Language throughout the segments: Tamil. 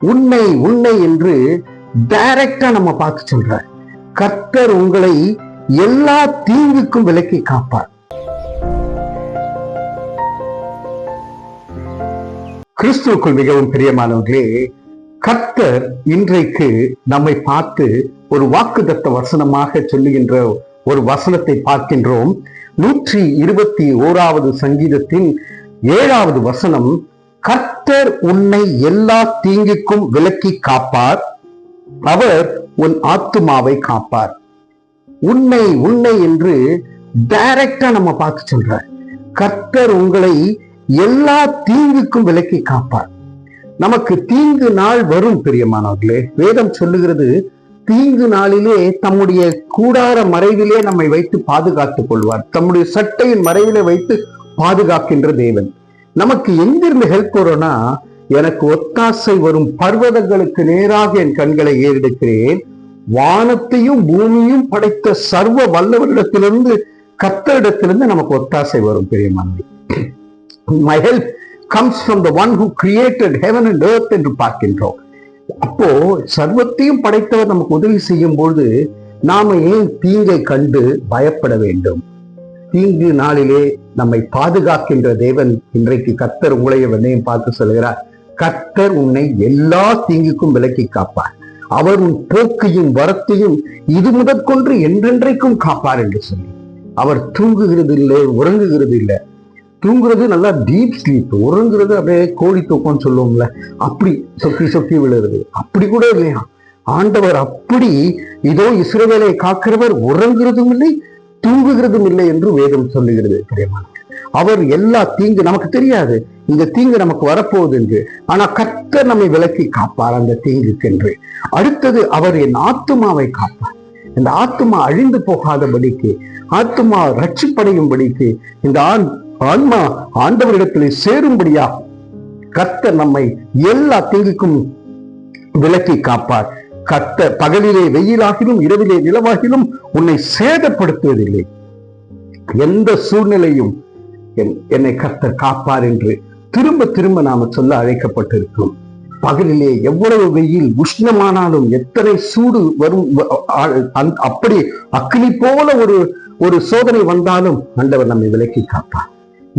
உண்மை உண்மை என்று டைரக்டா நம்ம பார்க்க சொல்ற கர்த்தர் உங்களை எல்லா தீங்குக்கும் விலக்கி காப்பார். கிறிஸ்துவுக்குள் மிகவும் பிரியமானவர்களே கர்த்தர் இன்றைக்கு நம்மை பார்த்து ஒரு வாக்குதத்த வசனமாக சொல்லுகின்ற ஒரு வசனத்தை பார்க்கின்றோம். நூற்றி இருபத்தி ஓராவது சங்கீதத்தின் ஏழாவது வசனம் கர்த்தர் உன்னை எல்லா தீங்குக்கும் விலக்கி காப்பார். அவர் உன் ஆத்துமாவை காப்பார். உன்னை உன்னை என்று டைரக்டா நம்ம பார்த்து சொல்ற கர்த்தர் உங்களை எல்லா தீங்குக்கும் விலக்கி காப்பார். நமக்கு தீங்கு நாள் வரும் பிரியமானவர்களே. வேதம் சொல்லுகிறது தீங்கு நாளிலே தம்முடைய கூடார மறைவிலே நம்மை வைத்து பாதுகாத்துக் கொள்வார். தம்முடைய சட்டையின் மறைவிலே வைத்து பாதுகாக்கின்ற தேவன். நமக்கு எங்கிருந்து ஹெல்ப் வரும்னா எனக்கு ஒத்தாசை வரும் பர்வதங்களுக்கு நேராக என் கண்களை ஏறெடுக்கிறேன். வானத்தையும் பூமியும் படைத்த சர்வ வல்லவரிடத்திலிருந்து கத்தரிடத்திலிருந்து நமக்கு ஒத்தாசை வரும் பெரிய my help comes from the one who created heaven and earth என்று பார்க்கின்றோம். அப்போ சர்வத்தையும் படைத்தவர் நமக்கு உதவி செய்யும் பொழுது நாம ஏன் தீங்கை கண்டு பயப்பட வேண்டும்? தீங்கு நாளிலே நம்மை பாதுகாக்கின்ற தேவன் இன்றைக்கு கத்தர் உங்களைய என்னையும் பார்த்து சொல்கிறார். கத்தர் உன்னை எல்லா தீங்குக்கும் விலக்கி காப்பார். அவர் உன் போக்கையும் வரத்தையும் இது முதற்கொன்று என்றென்றைக்கும் காப்பார் என்று சொல்லி. அவர் தூங்குகிறது இல்லை உறங்குகிறது இல்லை தூங்குறது நல்லா டீப் ஸ்லீப் உறங்குறது அப்படியே கோழி தூக்கம்னு சொல்லுவோம்ல. அப்படி சொக்கி சொக்கி விழுறது. அப்படி கூட இல்லையா? ஆண்டவர் அப்படி இதோ இஸ்ரவேலை காக்கிறவர் உறங்குறதும் இல்லை தூங்குகிறதும் இல்லை என்று வேதம் சொல்லுகிறது பிரியமான அவர் எல்லா தீங்கு நமக்கு தெரியாது. இந்த தீங்கு நமக்கு வரப்போகுது என்று. ஆனா கர்த்தர் நம்மை விலக்கி காப்பார் அந்த தீங்குக்கென்று. அடுத்தது அவர் என் ஆத்துமாவை காப்பார். இந்த ஆத்துமா அழிந்து போகாதபடிக்கு ஆத்துமா ரட்சிப்படையும்படிக்கு இந்த ஆண் ஆன்மா ஆண்டவரிடத்திலே சேரும்படியா கர்த்தர் நம்மை எல்லா தீங்குக்கும் விலக்கி காப்பார். கத்த பகலிலே வெயிலாகிலும் இரவிலே நிலவாகிலும் உன்னை சேதப்படுத்துவதில்லை. எந்த சூழ்நிலையும் என்னை கர்த்தர் காப்பார் என்று திரும்ப திரும்ப நாம சொல்ல அழைக்கப்பட்டிருக்கிறோம். பகலிலே எவ்வளவு வெயில் உஷ்ணமானாலும் எத்தனை சூடு வரும் அப்படி அக்னி போல ஒரு ஒரு சோதனை வந்தாலும் ஆண்டவர் நம்மை விலக்கி காப்பார்.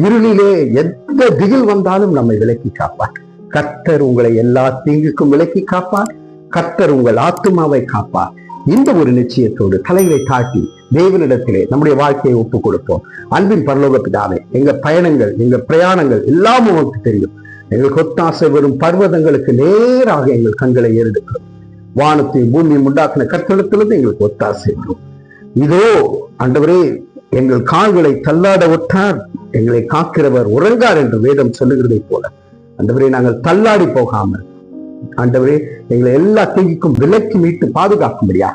இருளிலே எந்த திகில் வந்தாலும் நம்மை விலக்கி காப்பார். கர்த்தர் உங்களை எல்லா தீங்குக்கும் விலக்கி காப்பார். கர்த்தர் உங்கள் ஆத்துமாவை காப்பார். இந்த ஒரு நிச்சயத்தோடு தலைகளை தாட்டி தேவனிடத்திலே நம்முடைய வாழ்க்கையை ஒப்புக் கொடுப்போம். அன்பின் பரலோக பிதாவே எங்க பயணங்கள் எங்க பிரயாணங்கள் எல்லாம் உமக்கு தெரியும். எங்களுக்கு ஒத்தாசை வரும் பர்வதங்களுக்கு நேராக எங்கள் கண்களை ஏறெடுக்கிறோம் வானத்தையும் பூமியும் உண்டாக்கின கட்டடத்திலிருந்து எங்களுக்கு ஒத்தாசை வரும் இதோ அண்டவரே எங்கள் கால்களை தள்ளாட ஒட்டார் எங்களை காக்கிறவர் உறங்கார் என்று வேதம் சொல்லுகிறதை போல. அந்தவரை நாங்கள் தள்ளாடி போகாமல் ஆண்டவரே எங்களை எல்லா தீங்கிக்கும் விலக்கி மீட்டு பாதுகாக்கும்படியா?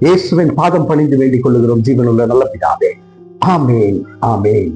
இயேசுவின் பாதம் பணிந்து வேண்டிக் கொள்ளுகிறோம். ஜீவனுள்ள நல்ல பிதாவே. ஆமேன் ஆமேன்.